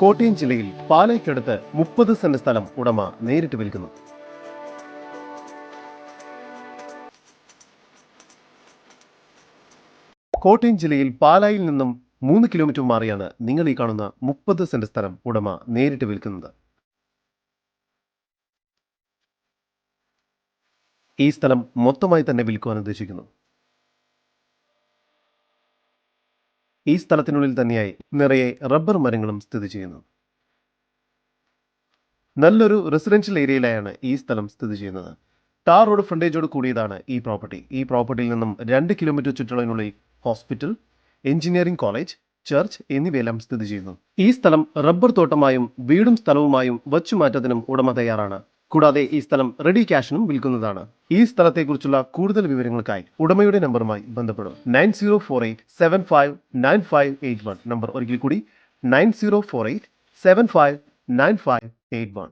കോട്ടയം ജില്ലയിൽ പാലയ്ക്കടുത്ത് മുപ്പത് സെന്റ് സ്ഥലം ഉടമ നേരിട്ട് വിൽക്കുന്നു. കോട്ടയം ജില്ലയിൽ പാലായിൽ നിന്നും മൂന്ന് കിലോമീറ്റർ മാറിയാണ് നിങ്ങൾ ഈ കാണുന്ന മുപ്പത് സെന്റ് സ്ഥലം ഉടമ നേരിട്ട് വിൽക്കുന്നത്. ഈ സ്ഥലം മൊത്തമായി തന്നെ വിൽക്കുവാൻ ഉദ്ദേശിക്കുന്നു. ഈ സ്ഥലത്തിനുള്ളിൽ തന്നെയായി നിറയെ റബ്ബർ മരങ്ങളും സ്ഥിതി ചെയ്യുന്നു. നല്ലൊരു റെസിഡൻഷ്യൽ ഏരിയയിലായാണ് ഈ സ്ഥലം സ്ഥിതി ചെയ്യുന്നത്. ടാർ റോഡ് ഫ്രണ്ടേജോട് കൂടിയതാണ് ഈ പ്രോപ്പർട്ടി. ഈ പ്രോപ്പർട്ടിയിൽ നിന്നും രണ്ട് കിലോമീറ്റർ ചുറ്റളവിനുള്ളിൽ ഹോസ്പിറ്റൽ എഞ്ചിനീയറിംഗ് കോളേജ് ചർച്ച് എന്നിവയെല്ലാം സ്ഥിതി ചെയ്യുന്നു. ഈ സ്ഥലം റബ്ബർ തോട്ടമായും വീടും സ്ഥലവുമായും വച്ചുമാറ്റത്തിനും ഉടമ തയ്യാറാണ്. കൂടാതെ ഈ സ്ഥലം റെഡി ക്യാഷിനും വിൽക്കുന്നതാണ്. ഈ സ്ഥലത്തെക്കുറിച്ചുള്ള കൂടുതൽ വിവരങ്ങൾക്കായി ഉടമയുടെ നമ്പറുമായി ബന്ധപ്പെടും. Nine zero four eight seven five nine five eight one. Number ഒരിക്കൽ കൂടി nine zero four eight seven five nine five eight one.